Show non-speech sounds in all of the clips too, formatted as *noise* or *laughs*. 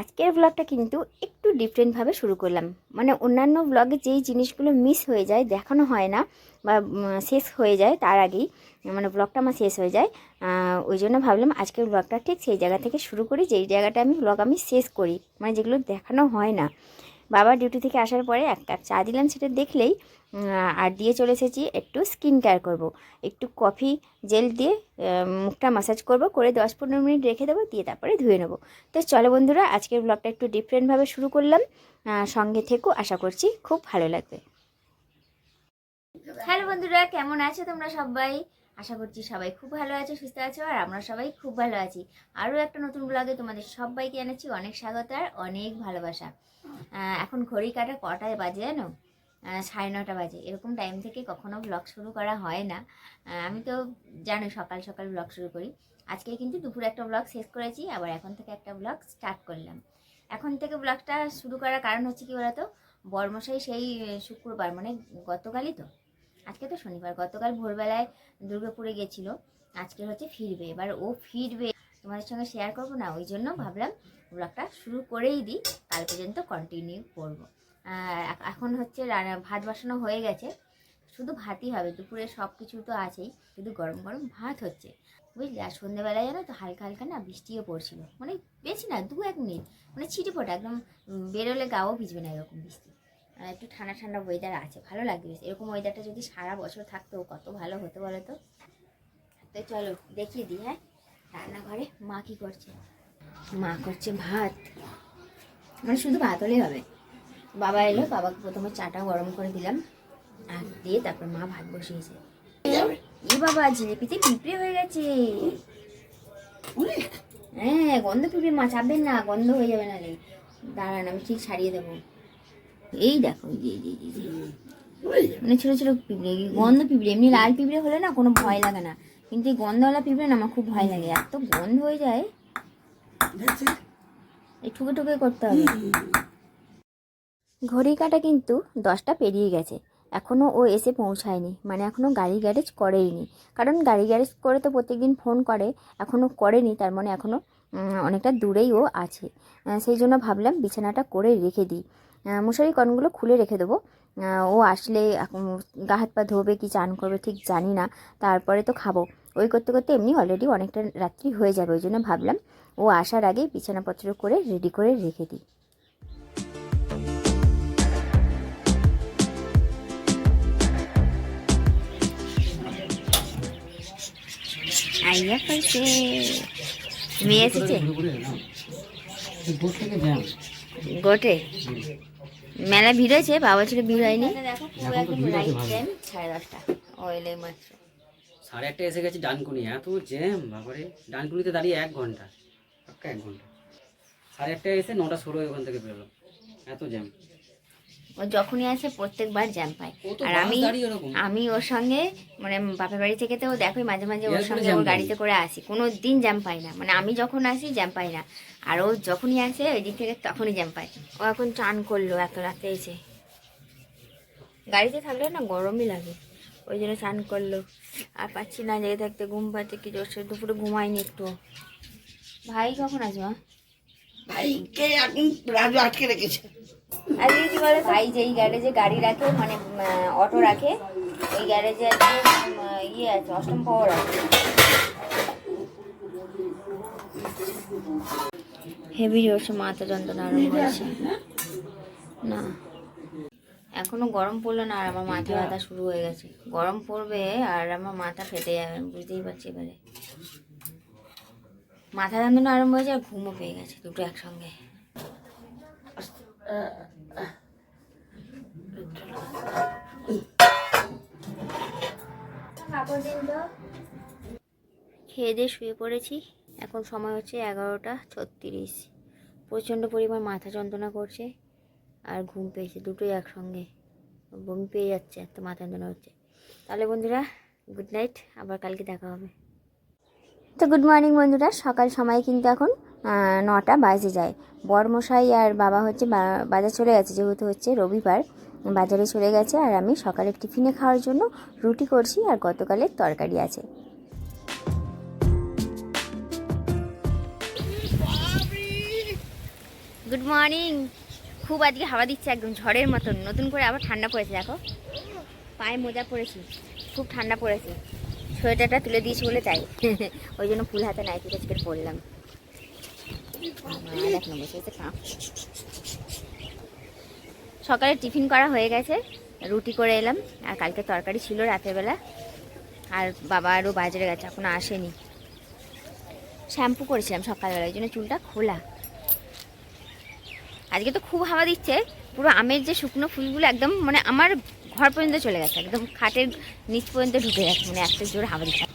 আজকের ব্লগটা কিন্তু একটু ডিফারেন্টভাবে শুরু করলাম। মানে অন্যান্য ব্লগে যেই জিনিসগুলো মিস হয়ে যায়, দেখানো হয় না বা শেষ হয়ে যায় তার আগেই মানে ব্লগটা আমার শেষ হয়ে যায়। ওই জন্য ভাবলাম আজকের ব্লগটা ঠিক সেই জায়গা থেকে শুরু করি, যেই জায়গাটা আমি ব্লগ আমি শেষ করি। মানে যেগুলো দেখানো হয় না। বাবা ডিউটি থেকে আসার পরে এক কাপ চা দিলাম, সেটা দেখলেই আর দিয়ে চলে এসেছি একটু স্কিন কেয়ার করব। একটু কফি জেল দিয়ে মুখটা মাসাজ করব, করে দশ পনেরো মিনিট রেখে দেবো, দিয়ে তারপরে ধুয়ে নেব। তো চলো বন্ধুরা, আজকের ব্লগটা একটু ডিফারেন্টভাবে শুরু করলাম। সঙ্গে থেকেও আশা করছি খুব ভালো লাগবে। হ্যালো বন্ধুরা, কেমন আছো তোমরা সবাই? আশা করছি সবাই খুব ভালো আছো, সুস্থ আছো, আর আমরা সবাই খুব ভালো আছি। আরও একটা নতুন ব্লগে তোমাদের সবাইকে জানাচ্ছি অনেক স্বাগত আর অনেক ভালোবাসা। এখন ঘড়ি কাটা কটায় বাজে জানো? সাড়ে নটা বাজে। এরকম টাইম থেকে কখনো ব্লগ শুরু করা হয় না। আমি তো জানো সকাল সকাল ব্লগ শুরু করি। আজকে কিন্তু দুপুরে একটা ব্লগ শেষ করেছি, আবার এখন থেকে একটা ব্লগ স্টার্ট করলাম। এখন থেকে ব্লগটা শুরু করার কারণ হচ্ছে কি বলতো? বর্মশাই সেই শুক্রবার মানে গতকালই তো। আজকে তো শনিবার, গতকাল ভোরবেলায় দুর্গাপুরে গেছিল, আজকে হচ্ছে ফিরবে। এবার ও ফিরবে, তোমাদের সঙ্গে শেয়ার করব না, ওই জন্য ভাবলাম ব্লগটা শুরু করেই দিই, কাল পর্যন্ত কন্টিনিউ করব। এখন হচ্ছে ভাত বসানো হয়ে গেছে, শুধু ভাতই হবে, দুপুরে সব কিছু তো আছেই শুধু গরম গরম ভাত হচ্ছে। বুঝলি? আর সন্ধ্যেবেলায় জানো তো, হালকা হালকা না বৃষ্টিও পড়ছিল মানে বেশি না দু এক মিনিট মানে ছিটে ফোটা একদম বেরোলে গাও ভিজবে না এরকম বৃষ্টি। আর একটু ঠান্ডা ঠান্ডা ওয়েদার আছে, ভালো লাগবে এরকম ওয়েদারটা যদি সারা বছর থাকতো, কত ভালো হতো বলো তো তো চলো, দেখিয়ে দিই হ্যাঁ? রান্নাঘরে মা কি করছে? মা করছে ভাত। মানে শুধু ভাত হলেই হবে। বাবা এলো, বাবাকে প্রথমে চাটা গরম করে দিলাম আর দিয়ে তারপর মা ভাত বসিয়েছে। এ বাবা, জিলিপিতে পিঁপড়ে হয়ে গেছে। হ্যাঁ গন্ধ পিঁপড়ে মা, চাপবেন না, গন্ধ হয়ে যাবে না দাঁড়ান, আমি ঠিক ছাড়িয়ে দেবো। এই দেখো। মানে ছোটো ছোটো পিঁপড়ে গন্ধ পিঁপড়ে এমনি লাল পিঁপড়ে হলে না কোনো ভয় লাগে না। কিন্তু এই গন্ধওয়ালা পিঁপড়ে না আমার খুব ভয় লাগে। এত গন্ধ হয়ে যায়। এই ঠুকে ঠুকে করতে হবে। ঘড়ি কাটা কিন্তু দশটা পেরিয়ে গেছে। এখনও ও এসে পৌঁছায়নি। মানে এখনও গাড়ি গ্যারেজ করেইনি। কারণ গাড়ি গ্যারেজ করে তো প্রত্যেকদিন ফোন করে এখনও করেনি। তার মানে এখনও অনেকটা দূরেই ও আছে। সেই জন্য ভাবলাম বিছানাটা করে রেখে দিই। মশারি কনগুলো খুলে রেখে দেবো। ও আসলে গা হাত পা ধোবে কি চান করবে ঠিক জানি না। তারপরে তো খাব। ওই করতে করতে এমনি অলরেডি অনেকটা রাত্রি হয়ে যাবে, ওই জন্য ভাবলাম ও আসার আগে বিছানাপত্র করে রেডি করে রেখে দিই। এসেছে? গোটে? মেলা ভিড় হয়েছে বাবা ছেলে ভিড় হয়নি। দেখো পুরো একদম রাইট টাইম সাড়ে দশটা মাত্র। সাড়ে একটা এসে গেছে ডানকুনি এত জ্যাম বাবারে। ডানকুনিতে দাঁড়িয়ে এক ঘণ্টা পাক্কা এক ঘণ্টা। সাড়ে একটা এসে নটা ষোলো ওখান থেকে বেরোলো এত জ্যাম। ও যখনই আসে প্রত্যেকবার জ্যাম পায়। আর আমি আমি ওর সঙ্গে মানে বাপের বাড়ি থেকে তো দেখোই মাঝে মাঝে ওর সঙ্গে ওর গাড়িতে করে আসি। কোনো দিন জ্যাম পাই না। মানে আমি যখন আসি জ্যাম পাই না। আর ও যখনই আসে ওই দিক থেকে তখনই জ্যাম পায়। ও এখন চান করল এত রাতে এসে। গাড়িতে থাকলে না গরমই লাগে। ওই জন্য চান করল। আর পাচ্ছি না জেগে থাকতে ঘুম পাচ্ছে কি জোরসে দুপুরে ঘুমাইনি একটু ভাই কখন আসবে মা? ভাইকে এখন রাজু আটকে রেখেছে। আজকে কি বলে ভাই যেই গ্যারেজে গাড়ি রাখে মানে অটো রাখে ওই গ্যারেজে আজকে ইয়ে আছে অষ্টম পাওয়ার আছে। হেভি জোরসে মাথা যন্ত্রণা আরম্ভ হয়েছে। না। এখনও গরম পড়ল না আর আমার মাথা ব্যথা শুরু হয়ে গেছে। গরম পড়বে আর আমার মাথা ফেটে যাবে বুঝতেই পারছি এবারে। মাথা যন্ত্রণা আরম্ভ হয়েছে আর ঘুমও পেয়ে গেছে দুটো একসঙ্গে। খেয়ে দিয়ে শুয়ে পড়েছি। এখন সময় হচ্ছে এগারোটা ছত্রিশ। প্রচণ্ড পরিমাণ মাথা যন্ত্রণা করছে আর ঘুম পেয়েছে, দুটোই একসঙ্গে। বমি পেয়ে যাচ্ছে, এত মাথা যন্ত্রণা হচ্ছে। তাহলে বন্ধুরা গুড নাইট আবার কালকে দেখা হবে। তো গুড মর্নিং বন্ধুরা, সকাল সময় কিন্তু এখন নটা বাজে যায়। বরমশাই আর বাবা হচ্ছে বাজার চলে গেছে, যেহেতু হচ্ছে রবিবার। বাজারে চলে গেছে আর আমি সকালে টিফিনে খাওয়ার জন্য রুটি করছি আর গতকালের তরকারি আছে। গুড মর্নিং খুব আজকে হাওয়া দিচ্ছে একদম ঝড়ের মতন। নতুন করে আবার ঠান্ডা পড়েছে, দেখো। পায়ে মোজা পড়েছি খুব ঠান্ডা পড়েছে। সোয়েটারটা তুলে দিয়েছি বলে তাই *laughs* ওই জন্য ফুল হাতে নাইটি আজকে পরলাম। কাঁপ সকালে টিফিন করা হয়ে গেছে। রুটি করে এলাম। আর কালকে তরকারি ছিল রাতের বেলা। আর বাবা আরও বাজারে গেছে, এখনও আসেনি। শ্যাম্পু করেছিলাম সকালবেলা, ওই জন্য চুলটা খোলা। আজকে তো খুব হাওয়া দিচ্ছে। পুরো আমের যে শুকনো ফুলগুলো একদম মানে আমার ঘর পর্যন্ত চলে গেছে, একদম খাটের নিচ পর্যন্ত ঢুকে গেছে। মানে একটা জোর হাওয়া দিচ্ছে।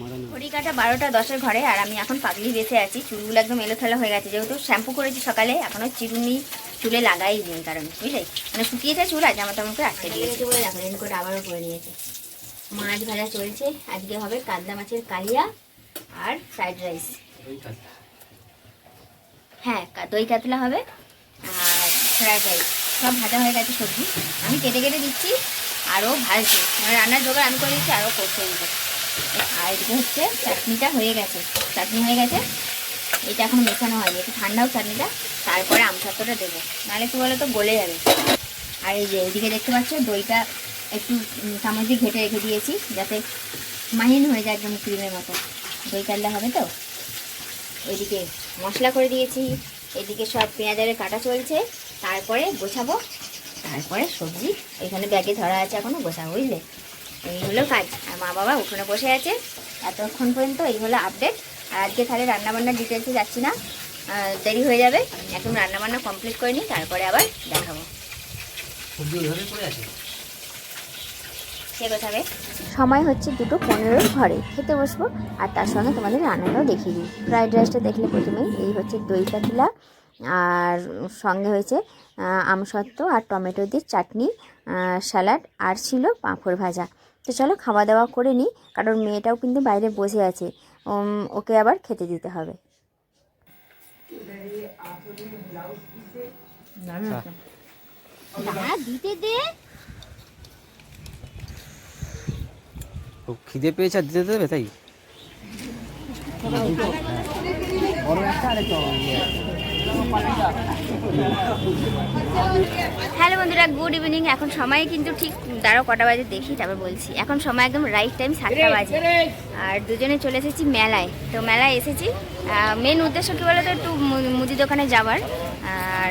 মাদানো বারোটা দশের ঘরে আর আমি এখন পাগলি বেঁচে আছি। চুলগুলো একদম এলোথেলো হয়ে গেছে। যেহেতু শ্যাম্পু করেছি সকালে এখনও চিরুনি চুলে লাগাই দিই কারণ বুঝলে? মানে শুকিয়েছে চুল আর জামা করে আটকে দিয়েছে। বলে দেখো রেনকোট আবারও করে নিয়েছে। মাছ ভাজা চলছে। আজকে হবে কাতলা মাছের কালিয়া আর ফ্রাইড রাইস হ্যাঁ দই কাতলা হবে আর ফ্রাইড রাইস সব ভাজা হয়ে গেছে সবজি। আমি কেটে কেটে দিচ্ছি আরও ভাজছি মানে রান্নার জোগাড় আমি করে দিচ্ছি আরও করতে দিতে আর এদিকে হচ্ছে চাটনিটা হয়ে গেছে। চাটনি হয়ে গেছে। এটা এখনও মেশানো হয়নি। একটু ঠান্ডাও চাটনিটা। তারপরে আমসত্বটা দেবো। নাহলে কি বলো তো গলে যাবে। আর এই যে এদিকে দেখতে পাচ্ছ, দইটা একটু দিয়ে ঘেটে রেখে দিয়েছি, যাতে মাহিন হয়ে যায় একদম ক্রিমের মতো। দই কাটলে হবে তো? এদিকে মশলা করে দিয়েছি। এদিকে সব পেঁয়াজের কাটা চলছে। তারপরে গোছাবো। তারপরে সবজি এখানে ব্যাগে ধরা আছে এখনও, গোছাবো, বুঝলে? এই হলো কাজ। আর মা বাবা উঠোনে বসে আছে। এতক্ষণ পর্যন্ত এই হলো আপডেট আর আজকে তাহলে রান্নাবান্নার ডিটেলসে যাচ্ছি না। দেরি হয়ে যাবে। এখন রান্নাবান্না কমপ্লিট করে নিই তারপরে আবার দেখাবো। সময় হচ্ছে দুটো পনেরোর ঘরে। খেতে বসবো আর তার সঙ্গে তোমাদের রান্নাটাও দেখিয়ে দিই। ফ্রাইড রাইসটা দেখলে প্রথমেই এই হচ্ছে দই কাতলা আর সঙ্গে হয়েছে আমসত্ত্ব আর টমেটো দিয়ে চাটনি স্যালাড আর ছিল পাঁপড় ভাজা। তো চলো খাওয়া দাওয়া করে নিই কারণ মেয়েটাও কিন্তু বাইরে বসে আছে। ওকে আবার খেতে দিতে হবে। দিতে ও খিদে পেয়েছে আর দিতে দেবে তাই? হ্যালো বন্ধুরা গুড ইভিনিং এখন সময় কিন্তু ঠিক দাঁড়াও কটা বাজে দেখি তারপর বলছি। এখন সময় একদম রাইট টাইম সাতটা বাজে। আর দুজনে চলে এসেছি মেলায়। তো মেলায় এসেছি। মেন উদ্দেশ্য কী বলতো একটু মু- মুদি দোকানে যাওয়ার। আর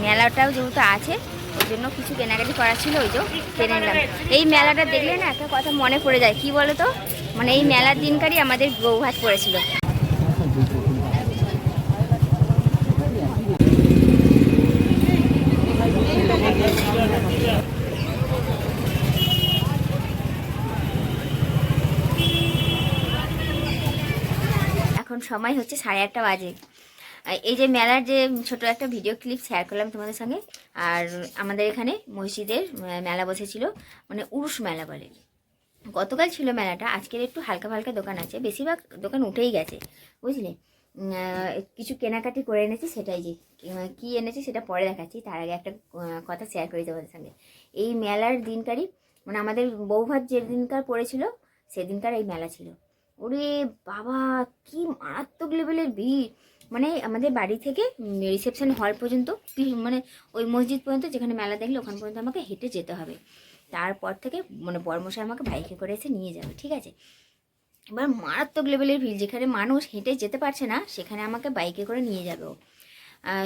মেলাটাও যেহেতু আছে ওই জন্য কিছু কেনাকাটি করা ছিল ওই যে কিনে নিলাম। এই মেলাটা দেখলে না একটা কথা মনে পড়ে যায়। কি বলো তো মানে এই মেলার দিনকারই আমাদের গৌহাট পড়েছিল এখন সময় হচ্ছে সাড়ে আটটা বাজে। এই যে মেলার যে ছোট একটা ভিডিও ক্লিপ শেয়ার করলাম তোমাদের সঙ্গে, আর আমাদের এখানে মসজিদের মেলা বসেছিল মানে উরুষ মেলা বলে। গতকাল ছিল মেলাটা, আজকের একটু হালকা ফালকা দোকান আছে, বেশিরভাগ দোকান উঠেই গেছে, বুঝলে? কিছু কেনাকাটি করে এনেছি সেটাই যে কি এনেছি সেটা পরে দেখাচ্ছি, তার আগে একটা কথা শেয়ার করি তোমাদের সঙ্গে। এই মেলার দিনকারই মানে আমাদের বৌভাত যেদিনকার পড়েছিল, সেদিনকার এই মেলা ছিল। ওরে বাবা, কি মারাত্মক লেভেলের ভিড়। মানে আমাদের বাড়ি থেকে রিসেপশন হল পর্যন্ত মানে ওই মসজিদ পর্যন্ত, যেখানে মেলা দেখলে ওখান পর্যন্ত আমাকে হেঁটে যেতে হবে। তারপর থেকে মানে বর্মশাই আমাকে বাইকে করে এসে নিয়ে যাবে, ঠিক আছে? এবার মারাত্মক লেভেলের ভিড়, যেখানে মানুষ হেঁটে যেতে পারছে না, সেখানে আমাকে বাইকে করে নিয়ে যাবে ও।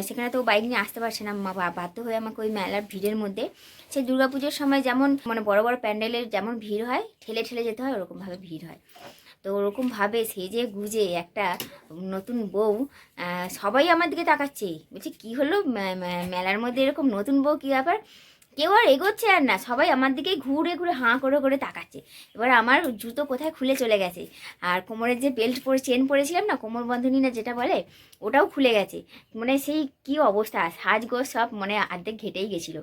সেখানে তো বাইক নিয়ে আসতে পারছে না বাধ্য হয়ে আমাকে ওই মেলার ভিড়ের মধ্যে। সেই দুর্গাপুজোর সময় যেমন মানে বড় বড় প্যান্ডেলের যেমন ভিড় হয়, ঠেলে ঠেলে যেতে হয়, ওরকমভাবে ভিড় হয়। তো ওরকমভাবে সেজে গুজে একটা নতুন বউ সবাই আমার দিকে তাকাচ্ছে। বলছি, কি হলো? মেলার মধ্যে এরকম নতুন বউ, কী ব্যাপার? কেউ আর এগোচ্ছে আর না, সবাই আমার দিকে ঘুরে ঘুরে হাঁ করে করে তাকাচ্ছে। এবার আমার জুতো কোথায় খুলে চলে গেছে? আর কোমরের যে বেল্ট পরে, চেন পরেছিলাম না, কোমর বন্ধনী না যেটা বলে, ওটাও খুলে গেছে। মানে সেই কি অবস্থা? সাজগোজ সব মানে অর্ধেক ঘেটেই গেছিল।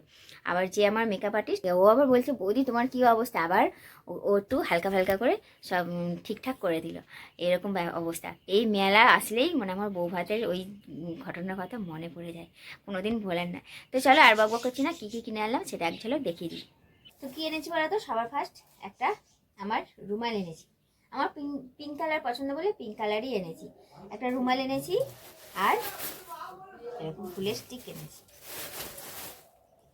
আবার যে আমার মেকআপ আর্টিস্ট ও আবার বলছে, বৌদি, তোমার কি অবস্থা? আবার ও- একটু হালকা ফালকা করে সব ঠিকঠাক করে দিল। এরকম অবস্থা। এই মেলা আসলেই মানে আমার বউ ভাতের ওই ঘটনার কথা মনে পড়ে যায়। কোনোদিন ভোলেন না। তো চলো আর বকবক করছি না, কী কী কিনে আনলাম সেটা এক ঝলক দেখিয়ে দিই। তো কী এনেছি বলো তো? সবার ফার্স্ট একটা আমার রুমাল এনেছি। আমার পিঙ্ক পিঙ্ক কালার পছন্দ বলে পিঙ্ক কালারই এনেছি। একটা রুমাল এনেছি আর এরকম ফুলের স্টিক এনেছি।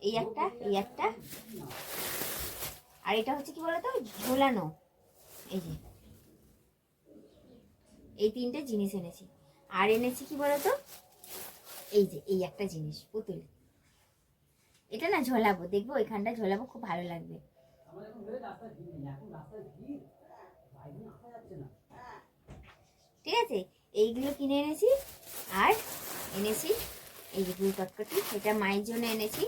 এই একটা এই একটা আর এটা হচ্ছে কি বলতো? ঝোলানো। এই যে। এই তিনটে জিনিস এনেছি। আর এনেছি কি বলতো? এই যে, এই একটা জিনিস, পুতুল। এটা না ঝোলাবো, দেখব ওইখানটা ঝোলাবো, খুব ভালো লাগবে। ঠিক আছে? এইগুলো কিনে এনেছি, আর এনেছি, এই যে গুড় কটকটি এটা মায়ের জন্য এনেছি।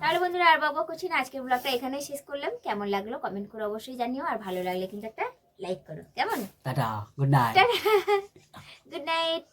তাহলে বন্ধুরা আর বাবা করছি না আজকের ব্লগটা এখানেই শেষ করলাম। কেমন লাগল কমেন্ট করে অবশ্যই জানিও আর ভালো লাগলে কিন্তু একটা লাইক করো। কেমন? Tata good night good night